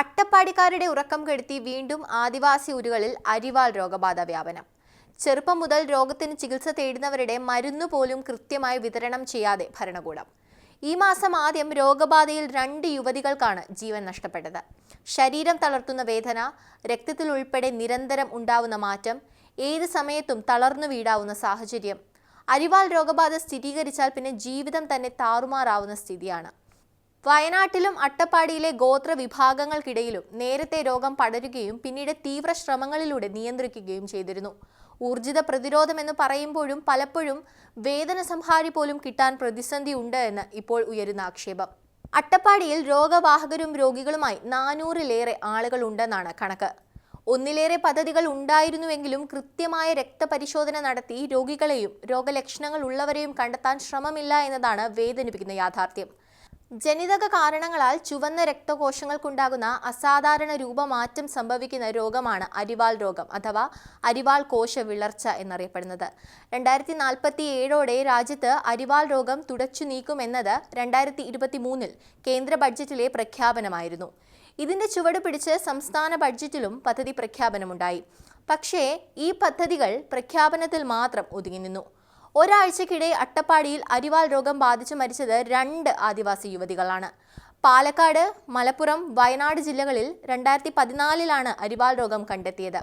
അട്ടപ്പാടിക്കാരുടെ ഉറക്കം കെടുത്തി വീണ്ടും ആദിവാസി ഊരുകളിൽ അരിവാൾ രോഗബാധ വ്യാപനം. ചെറുപ്പം മുതൽ രോഗത്തിന് ചികിത്സ തേടുന്നവരുടെ മരുന്ന് പോലും കൃത്യമായി വിതരണം ചെയ്യാതെ ഭരണകൂടം. ഈ മാസം ആദ്യം രോഗബാധയിൽ രണ്ട് യുവതികൾക്കാണ് ജീവൻ നഷ്ടപ്പെട്ടത്. ശരീരം തളർത്തുന്ന വേദന രക്തത്തിൽ ഉൾപ്പെടെ നിരന്തരം ഉണ്ടാവുന്ന മാറ്റം ഏത് സമയത്തും തളർന്നു വീടാവുന്ന സാഹചര്യം. അരിവാൾ രോഗബാധ സ്ഥിരീകരിച്ചാൽ പിന്നെ ജീവിതം തന്നെ താറുമാറാവുന്ന സ്ഥിതിയാണ്. വയനാട്ടിലും അട്ടപ്പാടിയിലെ ഗോത്ര വിഭാഗങ്ങൾക്കിടയിലും നേരത്തെ രോഗം പടരുകയും പിന്നീട് തീവ്ര ശ്രമങ്ങളിലൂടെ നിയന്ത്രിക്കുകയും ചെയ്തിരുന്നു. ഊർജിത പ്രതിരോധം എന്ന് പറയുമ്പോഴും പലപ്പോഴും വേദന സംഹാരി പോലും കിട്ടാൻ പ്രതിസന്ധി ഉണ്ട് എന്ന് ഇപ്പോൾ ഉയരുന്ന ആക്ഷേപം. അട്ടപ്പാടിയിൽ രോഗവാഹകരും രോഗികളുമായി നാനൂറിലേറെ ആളുകൾ ഉണ്ടെന്നാണ് കണക്ക്. ഒന്നിലേറെ പദ്ധതികൾ ഉണ്ടായിരുന്നുവെങ്കിലും കൃത്യമായ രക്തപരിശോധന നടത്തി രോഗികളെയും രോഗലക്ഷണങ്ങൾ ഉള്ളവരെയും കണ്ടെത്താൻ ശ്രമമില്ല എന്നതാണ് വേദനിപ്പിക്കുന്ന യാഥാർത്ഥ്യം. ജനിതക കാരണങ്ങളാൽ ചുവന്ന രക്തകോശങ്ങൾക്കുണ്ടാകുന്ന അസാധാരണ രൂപമാറ്റം സംഭവിക്കുന്ന രോഗമാണ് അരിവാൾ രോഗം അഥവാ അരിവാൾ കോശ വിളർച്ച എന്നറിയപ്പെടുന്നത്. രണ്ടായിരത്തി നാൽപ്പത്തി ഏഴോടെ രാജ്യത്ത് അരിവാൾ രോഗം തുടച്ചു നീക്കുമെന്നത് രണ്ടായിരത്തി ഇരുപത്തി മൂന്നിൽ കേന്ദ്ര ബഡ്ജറ്റിലെ പ്രഖ്യാപനമായിരുന്നു. ഇതിന്റെ ചുവട് പിടിച്ച് സംസ്ഥാന ബഡ്ജറ്റിലും പദ്ധതി പ്രഖ്യാപനമുണ്ടായി. പക്ഷേ ഈ പദ്ധതികൾ പ്രഖ്യാപനത്തിൽ മാത്രം ഒതുങ്ങി നിന്നു. ഒരാഴ്ചക്കിടെ അട്ടപ്പാടിയിൽ അരിവാൾ രോഗം ബാധിച്ച് മരിച്ചത് രണ്ട് ആദിവാസി യുവതികളാണ്. പാലക്കാട് മലപ്പുറം വയനാട് ജില്ലകളിൽ രണ്ടായിരത്തി പതിനാലിലാണ് അരിവാൾ രോഗം കണ്ടെത്തിയത്.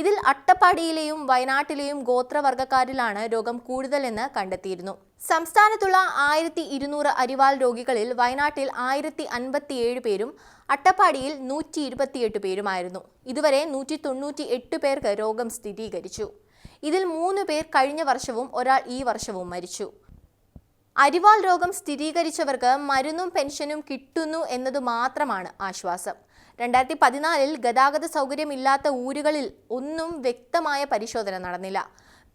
ഇതിൽ അട്ടപ്പാടിയിലെയും വയനാട്ടിലെയും ഗോത്രവർഗക്കാരിലാണ് രോഗം കൂടുതലെന്ന് കണ്ടെത്തിയിരുന്നു. സംസ്ഥാനത്തുള്ള ആയിരത്തി ഇരുന്നൂറ് അരിവാൾ രോഗികളിൽ വയനാട്ടിൽ ആയിരത്തി അൻപത്തിയേഴ് പേരും അട്ടപ്പാടിയിൽ നൂറ്റി ഇരുപത്തിയെട്ട് പേരുമായിരുന്നു. ഇതുവരെ നൂറ്റി തൊണ്ണൂറ്റി എട്ട് പേർക്ക് രോഗം സ്ഥിരീകരിച്ചു. ഇതിൽ മൂന്ന് പേർ കഴിഞ്ഞ വർഷവും ഒരാൾ ഈ വർഷവും മരിച്ചു. അരിവാൾ രോഗം സ്ഥിരീകരിച്ചവർക്ക് മരുന്നും പെൻഷനും കിട്ടുന്നു എന്നത് മാത്രമാണ് ആശ്വാസം. രണ്ടായിരത്തി പതിനാലിൽ ഗതാഗത സൗകര്യമില്ലാത്ത ഊരുകളിൽ ഒന്നും വ്യക്തമായ പരിശോധന നടന്നില്ല.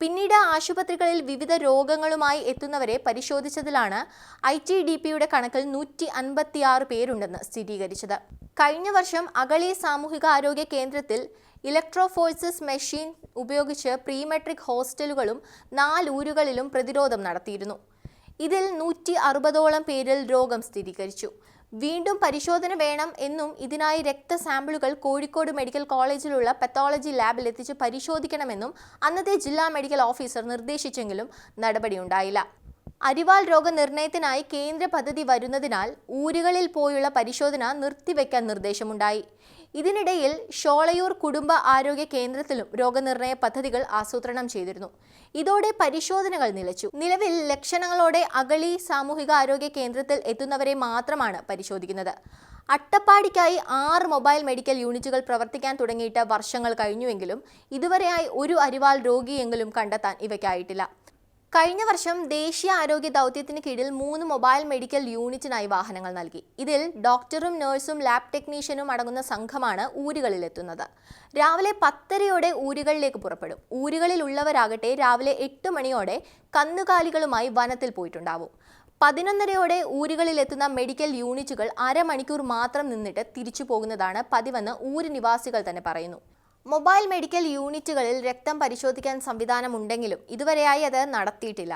പിന്നീട് ആശുപത്രികളിൽ വിവിധ രോഗങ്ങളുമായി എത്തുന്നവരെ പരിശോധിച്ചതിലാണ് ഐ ടി ഡി പിയുടെ കണക്കിൽ നൂറ്റി അൻപത്തിയാറ് പേരുണ്ടെന്ന് സ്ഥിരീകരിച്ചത്. കഴിഞ്ഞ വർഷം അഗളി സാമൂഹികാരോഗ്യ കേന്ദ്രത്തിൽ ഇലക്ട്രോഫോഴ്സസ് മെഷീൻ ഉപയോഗിച്ച് പ്രീമെട്രിക് ഹോസ്റ്റലുകളും നാല് ഊരുകളിലും പ്രതിരോധം നടത്തിയിരുന്നു. ഇതിൽ നൂറ്റി അറുപതോളം പേരിൽ രോഗം സ്ഥിരീകരിച്ചു. വീണ്ടും പരിശോധന വേണം എന്നും ഇതിനായി രക്തസാമ്പിളുകൾ കോഴിക്കോട് മെഡിക്കൽ കോളേജിലുള്ള പത്തോളജി ലാബിൽ എത്തിച്ച് പരിശോധിക്കണമെന്നും അന്നത്തെ ജില്ലാ മെഡിക്കൽ ഓഫീസർ നിർദ്ദേശിച്ചെങ്കിലും നടപടിയുണ്ടായില്ല. അരിവാൾ രോഗനിർണയത്തിനായി കേന്ദ്ര പദ്ധതി വരുന്നതിനാൽ ഊരുകളിൽ പോയുള്ള പരിശോധന നിർത്തിവെക്കാൻ നിർദ്ദേശമുണ്ടായി. ഇതിനിടയിൽ ഷോളയൂർ കുടുംബ ആരോഗ്യ കേന്ദ്രത്തിലും രോഗനിർണയ പദ്ധതികൾ ആസൂത്രണം ചെയ്തിരുന്നു. ഇതോടെ പരിശോധനകൾ നിലച്ചു. നിലവിൽ ലക്ഷണങ്ങളോടെ അഗളി സാമൂഹിക ആരോഗ്യ കേന്ദ്രത്തിൽ എത്തുന്നവരെ മാത്രമാണ് പരിശോധിക്കുന്നത്. അട്ടപ്പാടിക്കായി ആറ് മൊബൈൽ മെഡിക്കൽ യൂണിറ്റുകൾ പ്രവർത്തിക്കാൻ തുടങ്ങിയിട്ട് വർഷങ്ങൾ കഴിഞ്ഞുവെങ്കിലും ഇതുവരെയായി ഒരു അരിവാൾ രോഗിയെങ്കിലും കണ്ടെത്താൻ ഇവയ്ക്കായിട്ടില്ല. കഴിഞ്ഞ വർഷം ദേശീയ ആരോഗ്യ ദൗത്യത്തിന് കീഴിൽ മൂന്ന് മൊബൈൽ മെഡിക്കൽ യൂണിറ്റിനായി വാഹനങ്ങൾ നൽകി. ഇതിൽ ഡോക്ടറും നഴ്സും ലാബ് ടെക്നീഷ്യനും അടങ്ങുന്ന സംഘമാണ് ഊരുകളിലെത്തുന്നത്. രാവിലെ പത്തരയോടെ ഊരുകളിലേക്ക് പുറപ്പെടും. ഊരുകളിലുള്ളവരാകട്ടെ രാവിലെ എട്ട് മണിയോടെ കന്നുകാലികളുമായി വനത്തിൽ പോയിട്ടുണ്ടാവും. പതിനൊന്നരയോടെ ഊരുകളിലെത്തുന്ന മെഡിക്കൽ യൂണിറ്റുകൾ അരമണിക്കൂർ മാത്രം നിന്നിട്ട് തിരിച്ചു പോകുന്നതാണ് പതിവെന്ന് ഊര് നിവാസികൾ തന്നെ പറയുന്നു. മൊബൈൽ മെഡിക്കൽ യൂണിറ്റുകളിൽ രക്തം പരിശോധിക്കാൻ സംവിധാനമുണ്ടെങ്കിലും ഇതുവരെയായി അത് നടത്തിയിട്ടില്ല.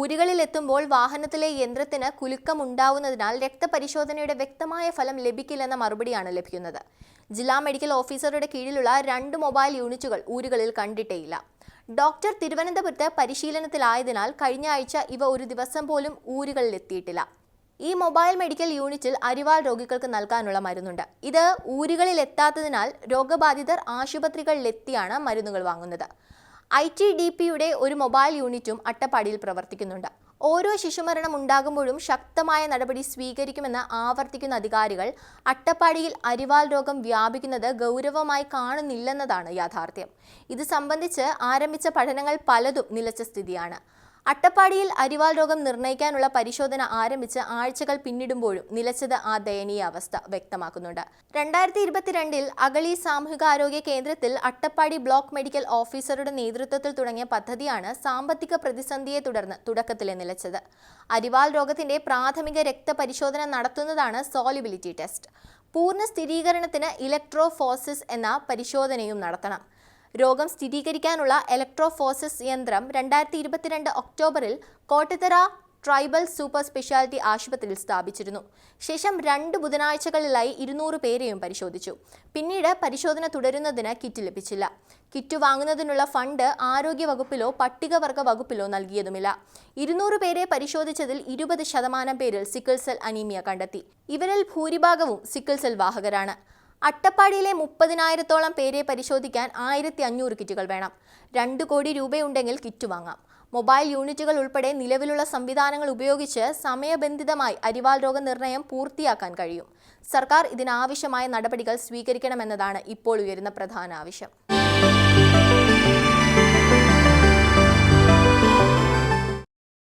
ഊരുകളിൽ എത്തുമ്പോൾ വാഹനത്തിലെ യന്ത്രത്തിന് കുലുക്കമുണ്ടാവുന്നതിനാൽ രക്തപരിശോധനയുടെ വ്യക്തമായ ഫലം ലഭിക്കില്ലെന്ന മറുപടിയാണ് ലഭിക്കുന്നത്. ജില്ലാ മെഡിക്കൽ ഓഫീസറുടെ കീഴിലുള്ള രണ്ട് മൊബൈൽ യൂണിറ്റുകൾ ഊരുകളിൽ കണ്ടിട്ടേയില്ല. ഡോക്ടർ തിരുവനന്തപുരത്ത് പരിശീലനത്തിലായതിനാൽ കഴിഞ്ഞ ആഴ്ച ഇവ ഒരു ദിവസം പോലും ഊരുകളിൽ എത്തിയിട്ടില്ല ഈ മൊബൈൽ മെഡിക്കൽ യൂണിറ്റിൽ അരിവാൾ രോഗികൾക്ക് നൽകാനുള്ള മരുന്നുണ്ട്. ഇത് ഊരുകളിൽ എത്താത്തതിനാൽ രോഗബാധിതർ ആശുപത്രികളിലെത്തിയാണ് മരുന്നുകൾ വാങ്ങുന്നത്. ഐ ടി ഡി പിയുടെ ഒരു മൊബൈൽ യൂണിറ്റും അട്ടപ്പാടിയിൽ പ്രവർത്തിക്കുന്നുണ്ട്. ഓരോ ശിശുമരണം ഉണ്ടാകുമ്പോഴും ശക്തമായ നടപടി സ്വീകരിക്കുമെന്ന് ആവർത്തിക്കുന്ന അധികാരികൾ അട്ടപ്പാടിയിൽ അരിവാൾ രോഗം വ്യാപിക്കുന്നത് ഗൗരവമായി കാണുന്നില്ലെന്നതാണ് യാഥാർത്ഥ്യം. ഇത് സംബന്ധിച്ച് ആരംഭിച്ച പഠനങ്ങൾ പലതും നിലച്ച സ്ഥിതിയാണ്. അട്ടപ്പാടിയിൽ അരിവാൾ രോഗം നിർണയിക്കാനുള്ള പരിശോധന ആരംഭിച്ച് ആഴ്ചകൾ പിന്നിടുമ്പോഴും നിലച്ചത് ആ ദയനീയ അവസ്ഥ വ്യക്തമാക്കുന്നുണ്ട്. രണ്ടായിരത്തി ഇരുപത്തിരണ്ടിൽ അഗളി സാമൂഹികാരോഗ്യ കേന്ദ്രത്തിൽ അട്ടപ്പാടി ബ്ലോക്ക് മെഡിക്കൽ ഓഫീസറുടെ നേതൃത്വത്തിൽ തുടങ്ങിയ പദ്ധതിയാണ് സാമ്പത്തിക പ്രതിസന്ധിയെ തുടർന്ന് തുടക്കത്തിലെ നിലച്ചത്. അരിവാൾ രോഗത്തിന്റെ പ്രാഥമിക രക്തപരിശോധന നടത്തുന്നതാണ് സോലിബിലിറ്റി ടെസ്റ്റ്. പൂർണ സ്ഥിരീകരണത്തിന് ഇലക്ട്രോഫോസിസ് എന്ന പരിശോധനയും നടത്തണം. രോഗം സ്ഥിരീകരിക്കാനുള്ള ഇലക്ട്രോഫോസിസ് യന്ത്രം രണ്ടായിരത്തി ഇരുപത്തിരണ്ട് ഒക്ടോബറിൽ കോട്ടത്തറ ട്രൈബൽ സൂപ്പർ സ്പെഷ്യാലിറ്റി ആശുപത്രിയിൽ സ്ഥാപിച്ചിരുന്നു. ശേഷം രണ്ട് ബുധനാഴ്ചകളിലായി ഇരുന്നൂറ് പേരെയും പരിശോധിച്ചു. പിന്നീട് പരിശോധന തുടരുന്നതിന് കിറ്റ് ലഭിച്ചില്ല. കിറ്റ് വാങ്ങുന്നതിനുള്ള ഫണ്ട് ആരോഗ്യ വകുപ്പിലോ പട്ടികവർഗ വകുപ്പിലോ നൽകിയതുമില്ല. ഇരുന്നൂറ് പേരെ പരിശോധിച്ചതിൽ ഇരുപത് ശതമാനം പേരിൽ സിക്കിൾ സെൽ അനീമിയ കണ്ടെത്തി. ഇവരിൽ ഭൂരിഭാഗവും സിക്കിൾ സെൽ വാഹകരാണ്. അട്ടപ്പാടിയിലെ മുപ്പതിനായിരത്തോളം പേരെ പരിശോധിക്കാൻ ആയിരത്തി അഞ്ഞൂറ് കിറ്റുകൾ വേണം. രണ്ട് കോടി രൂപയുണ്ടെങ്കിൽ കിറ്റ് വാങ്ങാം. മൊബൈൽ യൂണിറ്റുകൾ ഉൾപ്പെടെ നിലവിലുള്ള സംവിധാനങ്ങൾ ഉപയോഗിച്ച് സമയബന്ധിതമായി അരിവാൾ രോഗനിർണയം പൂർത്തിയാക്കാൻ കഴിയും. സർക്കാർ ഇതിനാവശ്യമായ നടപടികൾ സ്വീകരിക്കണമെന്നതാണ് ഇപ്പോൾ ഉയരുന്ന പ്രധാന ആവശ്യം.